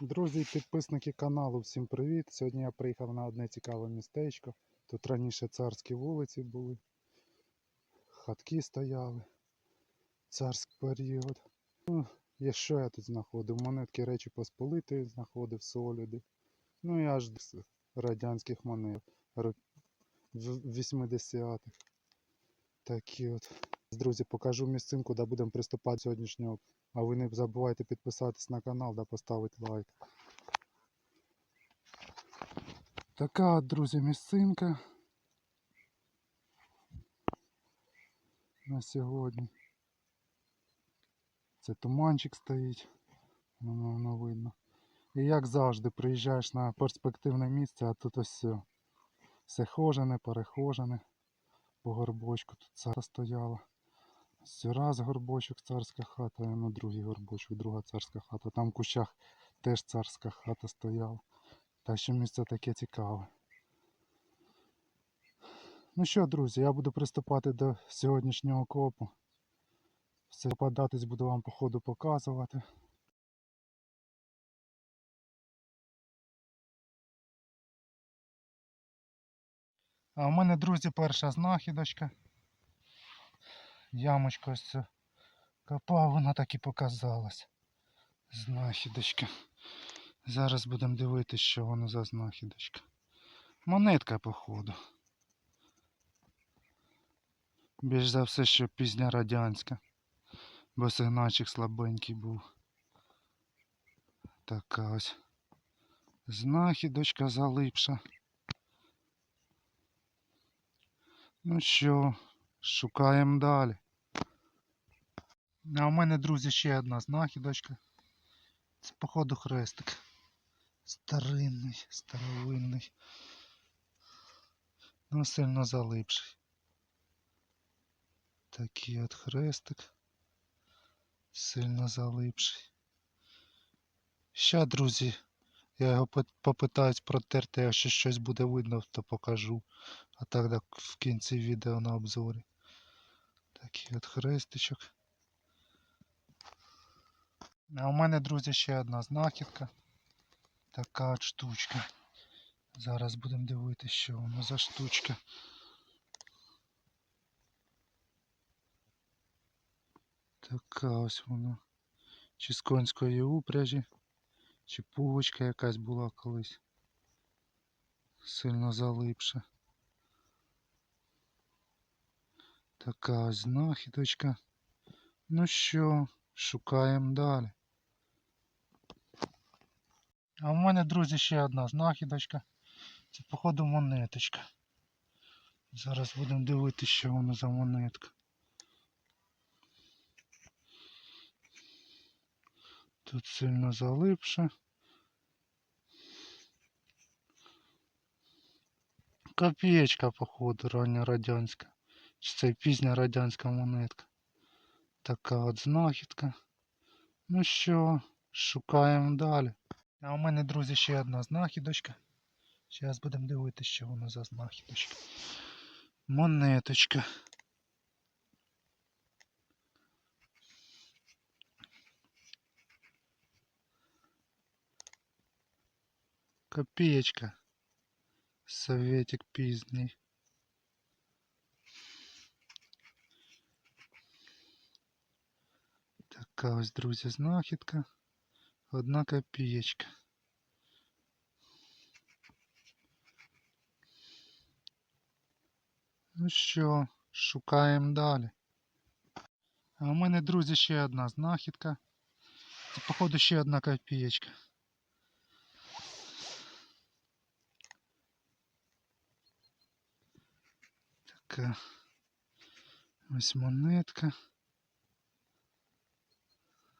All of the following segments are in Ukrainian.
Друзі і підписники каналу, всім привіт! Сьогодні я приїхав на одне цікаве містечко. Тут раніше царські вулиці були, хатки стояли, царський період. Ну, і що я тут знаходив? Монетки Речі Посполитої знаходив, соліди. Ну і аж радянських монет в- 80-х. Такі от. Друзі, покажу місцинку, де будемо приступати сьогоднішнього а ви не забувайте підписатись на канал та поставити лайк. Така, друзі, місцинка на сьогодні. Це туманчик стоїть, воно, воно видно. І як завжди, приїжджаєш на перспективне місце, а тут ось все. Все хожене, перехожене. По горбочку тут цара стояла. Ось раз горбочок, царська хата, і на другий горбочок, друга царська хата. Там в кущах теж царська хата стояла. Так що місце таке цікаве. Ну що, друзі, я буду приступати до сьогоднішнього копу. Все попадатись буду вам по ходу показувати. А у мене, друзі, перша знахідочка. Ямочка ось цю копав, вона так і показалась. Знахідочка. Зараз будемо дивитися, що воно за знахідочка. Монетка, походу. Більш за все, що пізня радянська. Бо сигнальчик слабенький був. Така ось. Знахідочка залипша. Ну що, шукаємо далі. А у мене, друзі, ще одна знахідочка. Це, походу, хрестик. Старинний, старовинний. Ну, сильно залипший. Такий от хрестик. Сильно залипший. Ще, друзі, я його попитаюсь протерти, якщо щось буде видно, то покажу. А так в кінці відео на обзорі. Такий от хрестичок. А у мене, друзі, ще одна знахідка. Така от штучка. Зараз будемо дивитися, що воно за штучка. Така ось вона. Чи з конської упряжі, чи пуговичка якась була колись. Сильно залипша. Така ось знахідочка. Ну що, шукаємо далі. А в мене, друзі, ще одна знахідочка. Це, походу, монеточка. Зараз будемо дивитися, що воно за монетка. Тут сильно залипше. Копієчка, походу, рання радянська. Чи це пізня радянська монетка. Така от знахідка. Ну що, шукаємо далі. А у мене, друзі, ще одна знахідочка. Зараз будемо дивитися, що воно за знахідочка. Монеточка. Копеечка. Советик пізній. Така ось, друзі, знахідка. Одна копієчка. Ну що, шукаємо далі. А у мене, друзі, ще одна знахідка. Це, походу, ще одна копієчка. Така ось монетка.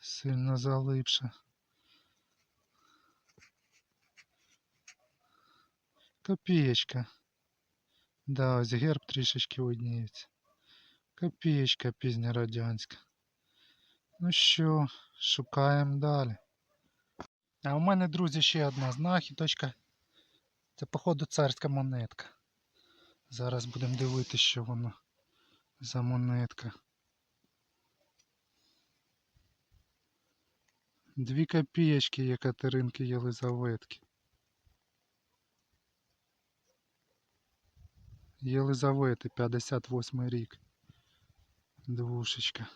Сильно залипша. Копієчка. Да, ось герб трішечки видніється. Копієчка пізньорадянська. Ну що, шукаємо далі. А у мене, друзі, ще одна знахідочка. Це, походу, царська монетка. Зараз будемо дивитися, що воно за монетка. Дві копієчки Єкатеринки Єлизаветки. Єлизавети, 58 рік. Двушечка.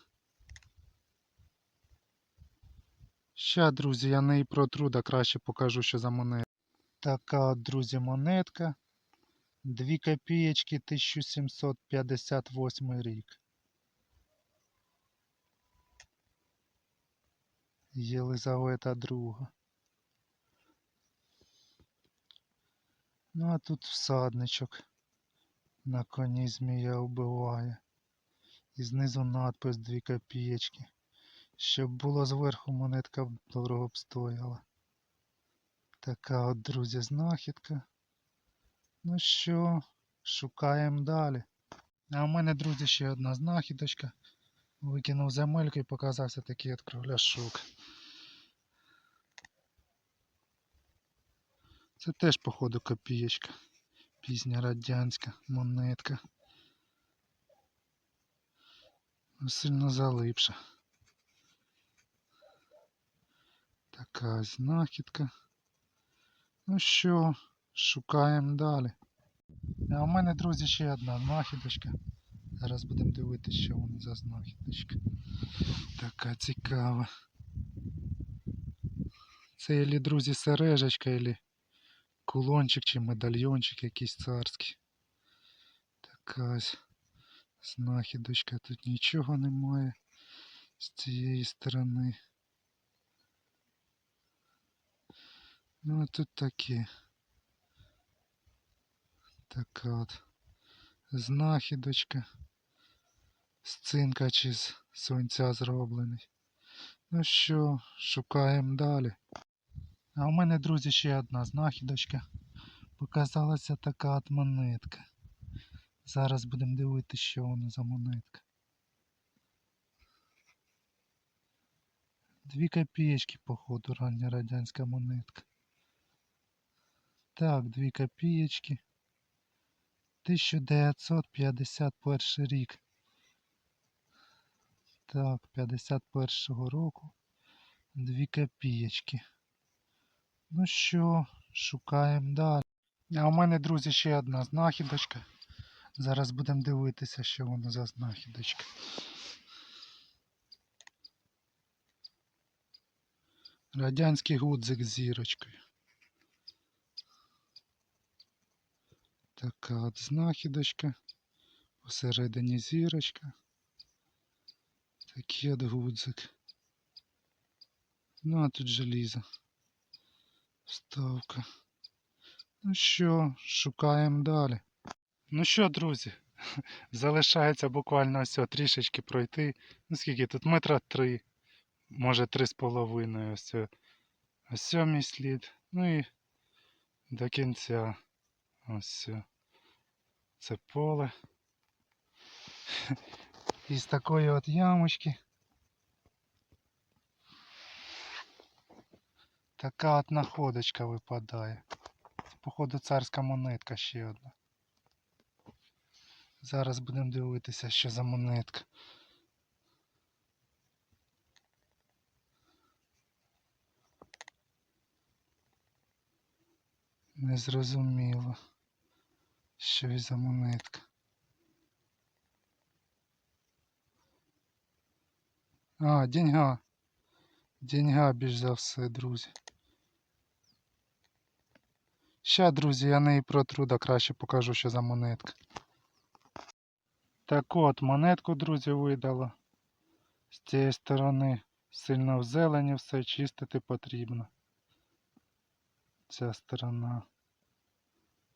Ща, друзі, я неї протру, да краще покажу, що за монета. Така от, друзі, монетка. Дві копієчки 1758 рік. Єлизавета друга. Ну а тут всадничок. На коні змія вбиває. І знизу надпис 2 копієчки. Щоб було зверху монетка дорого б стояла. Така от, друзі, знахідка. Ну що, шукаємо далі. А у мене, друзі, ще одна знахідочка. Викинув земельку і показався такий от кругляшок. Це теж, походу, копієчка. Пізня радянська монетка. Ну, Сильно залипша. Така знахідка. Ну що, шукаємо далі. А у мене, друзі, ще одна знахідочка. Зараз будемо дивитися, що воно за знахідочка. Така цікава. Це друзі, сережечка, ілі кулончик чи медальйончик якийсь царський. Така ось знахідочка. Тут нічого немає з цієї сторони. Ну а тут таке. Така от знахідочка. З цинка чи з сонця зроблений. Ну що, шукаємо далі. А у мене, друзі, ще одна знахідочка. Показалася така от монетка. Зараз будемо дивитися, що воно за монетка. Дві копієчки, походу, рання радянська монетка. Так, дві копієчки. 1951 рік. Так, 51-го року. Дві копієчки. Ну що, шукаємо далі. А у мене, друзі, ще одна знахідочка. Зараз будемо дивитися, що воно за знахідочка. Радянський гудзик з зірочкою. Така от знахідочка. Посередині зірочка. Такий от гудзик. Ну а тут желізо. Вставка. Ну що, шукаємо далі. Ну що, друзі, залишається буквально ось трішечки пройти. Ну скільки тут метра три, може три з половиною. Ось, ось о мій слід. Ну і до кінця. Ось. Це поле. Із такої от ямочки. Така от находочка випадає. Це, походу, царська монетка ще одна. Зараз будемо дивитися, що за монетка. Незрозуміло. Що і за монетка. А, деньга. Деньга більш за все, друзі. Ща, друзі, я неї протру, да краще покажу, що за монетка. Так от, монетку, друзі, видало. З цієї сторони сильно в зелені все чистити потрібно. Ця сторона.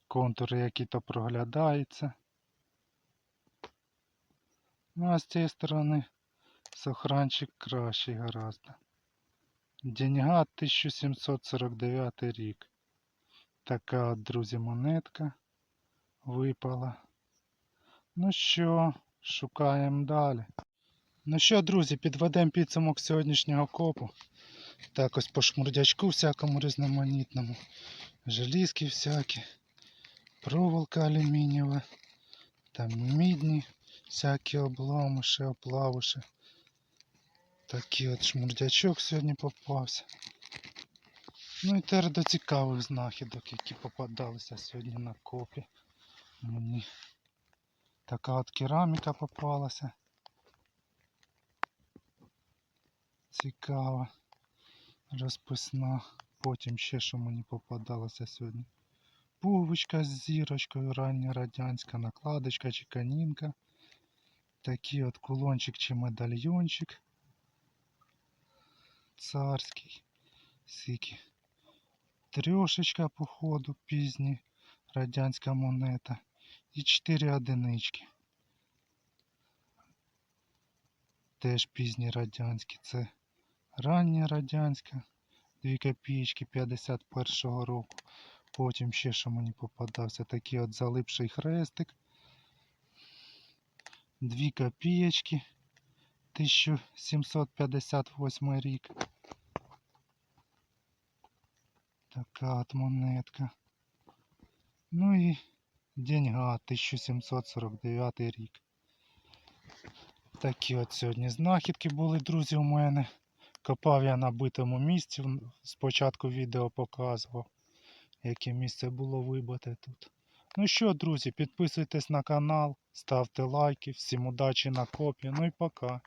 Контури які-то проглядаються. Ну а з цієї сторони сохранчик кращий гораздо. Деньга 1749 рік. Така друзі, монетка випала. Ну що, шукаємо далі. Ну що, друзі, підведемо підсумок сьогоднішнього копу. Так ось по шмурдячку всякому різноманітному. Желізки всякі, проволока алюмінієва, там мідні, всякі обломиші, оплавиші. Такий от шмурдячок сьогодні попався. Ну і тепер до цікавих знахідок, які попадалися сьогодні на копі. Мені така от кераміка попалася. Цікава, розписна. Потім ще що мені попадалося сьогодні. Пуговичка з зірочкою, рання радянська накладочка чи канінка. Такий от кулончик чи медальйончик. Царський. Скільки. Трьошечка, походу, пізні радянська монета. І 4 одинички. Теж пізні радянські. Це рання радянська. 2 копійки 51-го року. Потім ще що мені попадався. Такий от залипший хрестик. 2 копієчки. 1758 рік. Така от монетка. Ну і деньга 1749 рік. Такі от сьогодні знахідки були, друзі, у мене. Копав я на битому місці. Спочатку відео показував, яке місце було вибите тут. Ну що, друзі, підписуйтесь на канал, ставте лайки, всім удачі на копі. Ну і пока.